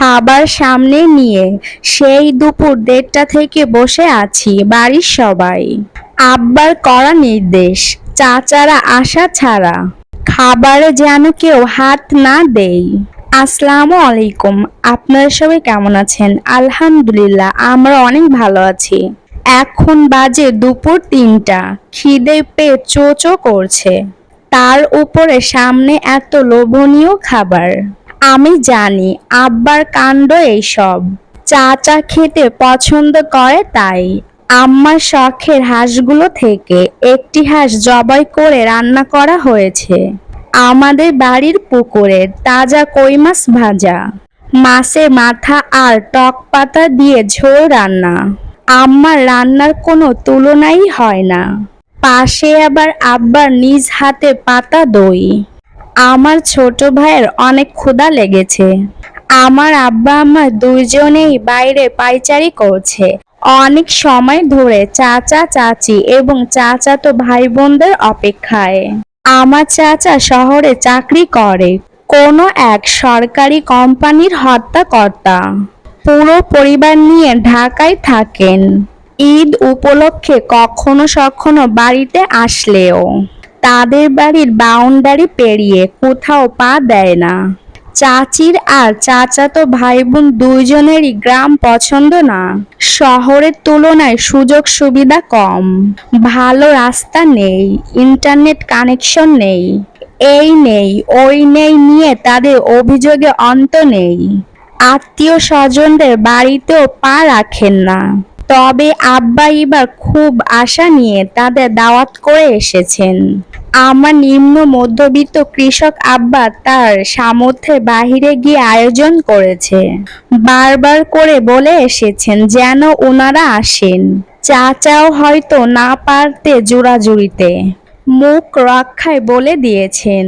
খাবার সামনে নিয়ে, সেই দুপুর দেড়টা থেকে বসে আছি বাড়ির সবাই। আব্বার করা নির্দেশ, চাচারা আসা ছাড়া। খাবারে যেন কেউ হাত না দেই। আসসালামু আলাইকুম, আপনারা সবাই কেমন আছেন? আলহামদুলিল্লাহ, আমরা অনেক ভালো আছি। এখন বাজে দুপুর তিনটা, খিদে পেয়ে চোচো করছে। তার উপরে সামনে এত লোভনীয় খাবার। আমি জানি আব্বার কাণ্ড এইসব। চাচা খেতে পছন্দ করে তাই। আম্মার শখের হাঁসগুলো থেকে একটি হাঁস জবাই করে রান্না করা হয়েছে। আমাদের বাড়ির পুকুরের তাজা কই মাছ ভাজা। মাছের মাথা আর টক পাতা দিয়ে ঝোল রান্না। আম্মার রান্নার কোনো তুলনাই হয় না। পাশে আবার আব্বার নিজ হাতে পাতা দই। আমার ছোট ভাইয়ের অনেক ক্ষুধা লেগেছে। আমার আব্বা আম্মা দুজনেই বাইরে পাইচারি করছে। অনেক সময় ধরে চাচা, চাচি এবং চাচা তো ভাই বোনদের অপেক্ষায়। আমার চাচা শহরে চাকরি করে, কোনো এক সরকারি কোম্পানির হত্যাকর্তা। পুরো পরিবার নিয়ে ঢাকায় থাকেন। ঈদ উপলক্ষে কখনো সখনো বাড়িতে আসলেও। তাদের বাড়ির বাউন্ডারি পেরিয়ে কোথাও পা দেয় না। চাচির আর চাচাতো ভাই বোন দুইজনেরই গ্রাম পছন্দ না। শহরের তুলনায় সুযোগ সুবিধা কম। ভালো রাস্তা নেই ইন্টারনেট কানেকশন নেই, এই নেই, ওই নেই নিয়ে তাদের অভিযোগে অন্ত নেই। আত্মীয় স্বজনদের বাড়িতেও পা রাখেন না। তবে আব্বা এবার খুব আশা নিয়ে তাদের দাওয়াত করে এসেছেন। আমার নিম্ন মধ্যবিত্ত কৃষক আব্বা তার সামর্থ্যের বাহিরে গিয়ে আয়োজন করেছে। বারবার করে বলে এসেছেন যেন ওনারা আসেন। চাচাও হয়তো না পারতে জোড়াজুড়িতে মুখ রক্ষায় বলে দিয়েছেন।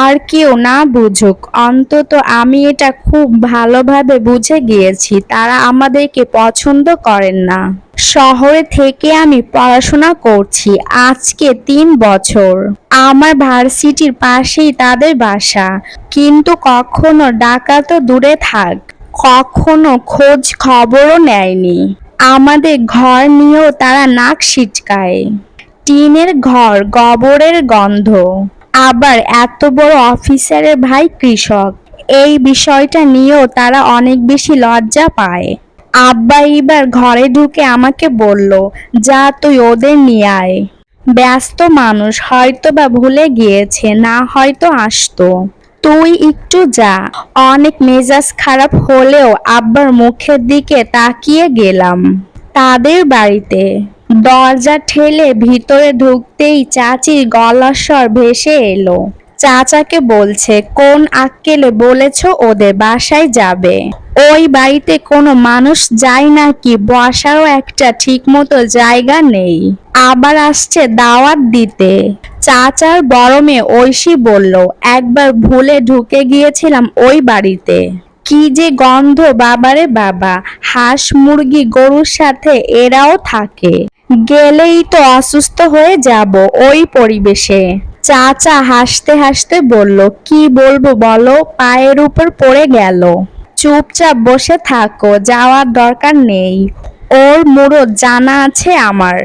আর কেউ না বুঝুক। অন্তত আমি এটা খুব ভালোভাবে বুঝে গিয়েছি, তারা আমাদেরকে পছন্দ করেন না। শহরে থেকে আমি পড়াশোনা করছি, আজকে তিন বছর। আমার ভার্সিটির পাশেই তাদের বাসা, কিন্তু কখনো ডাকা তো দূরে থাক, কখনো খোঁজ খবরও নেয়নি। আমাদের ঘর নিয়েও তারা নাক সিটকায়। টিনের ঘর, গোবরের গন্ধ। আবার এত বড় অফিসারের ভাই কৃষক। এই বিষয়টা নিয়েও তারা অনেক বেশি লজ্জা পায়। আব্বা এবার ঘরে ঢুকে আমাকে বলল, যা তুই ওদের নিয়ে আয়। ব্যস্ত মানুষ হয়তো বা ভুলে গিয়েছে, না হয়তো আসতো। তুই একটু যা। অনেক মেজাজ খারাপ হলেও আব্বার মুখের দিকে তাকিয়ে গেলাম। তাদের বাড়িতে? দরজা ঠেলে ভিতরে ঢুকতেই চাচির গলার স্বর ভেসে এলো। চাচাকে বলছে, কোন আক্কেলে বলেছ ওদের বাসায় যাবে? ওই বাড়িতে কোনো মানুষ যায় নাকি? বসারও একটা ঠিকমতো জায়গা নেই। আবার আসছে দাওয়াত দিতে। চাচার বড় মেয়ে ঐশী বলল, একবার ভুলে ঢুকে গিয়েছিলাম ওই বাড়িতে। কি যে গন্ধ বাবারে বাবা! হাঁস মুরগি গরুর সাথে এরাও থাকে। গেলেই তো অসুস্থ হয়ে যাব ওই পরিবেশে। চাচা হাসতে হাসতে বলল, কি বলব বলো, পায়ের উপর পড়ে গেল। চুপচাপ বসে থাকো, যাওয়ার দরকার নেই। ওর মুরদ জানা আছে আমার।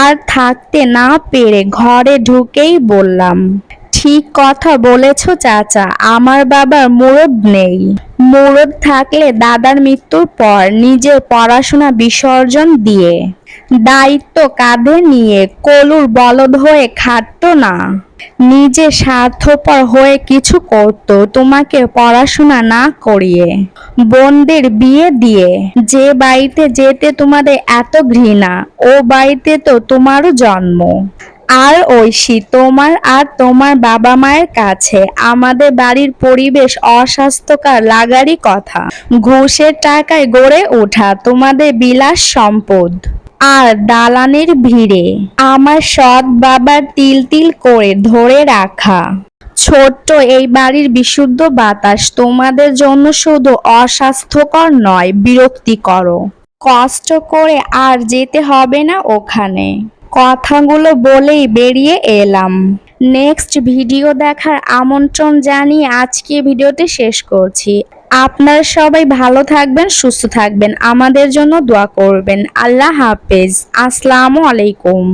আর থাকতে না পেরে ঘরে ঢুকেই বললাম, ঠিক কথা বলেছ চাচা, আমার বাবার মুরদ নেই। মুরদ থাকলে দাদার মৃত্যুর পর নিজের পড়াশোনা বিসর্জন দিয়ে। দায়িত্ব কাঁধে নিয়ে কলুর বলদ হয়ে খাটতো না। নিজে স্বার্থপর হয়ে কিছু করত, তোমাকে পড়াশোনা না করিয়ে। বোনদের বিয়ে দিয়ে, যে বাড়িতে যেতে তোমাদের এত ঘৃণা, ও বাড়িতে তো তোমারও জন্ম। আর ঐশী, তোমার আর তোমার বাবা মায়ের কাছে আমাদের বাড়ির পরিবেশ অস্বাস্থ্যকর লাগারই কথা। ঘুষের টাকায় গড়ে ওঠা তোমাদের বিলাস সম্পদ। আর দালানের ভিড়ে। আমার সৎ বাবার তিল তিল করে ধরে রাখা। ছোট্ট এই বাড়ির বিশুদ্ধ বাতাস তোমাদের জন্য শুধু অস্বাস্থ্যকর নয় বিরক্তিকর কষ্ট করে আর যেতে হবে না ওখানে। কথাগুলো বলেই বেরিয়ে এলাম। নেক্সট ভিডিও দেখার আমন্ত্রণ জানিয়ে আজকে ভিডিওটি শেষ করছি। আপনারা সবাই ভালো থাকবেন, সুস্থ থাকবেন। আমাদের জন্য দোয়া করবেন। আল্লাহ হাফেজ। আসসালামু আলাইকুম।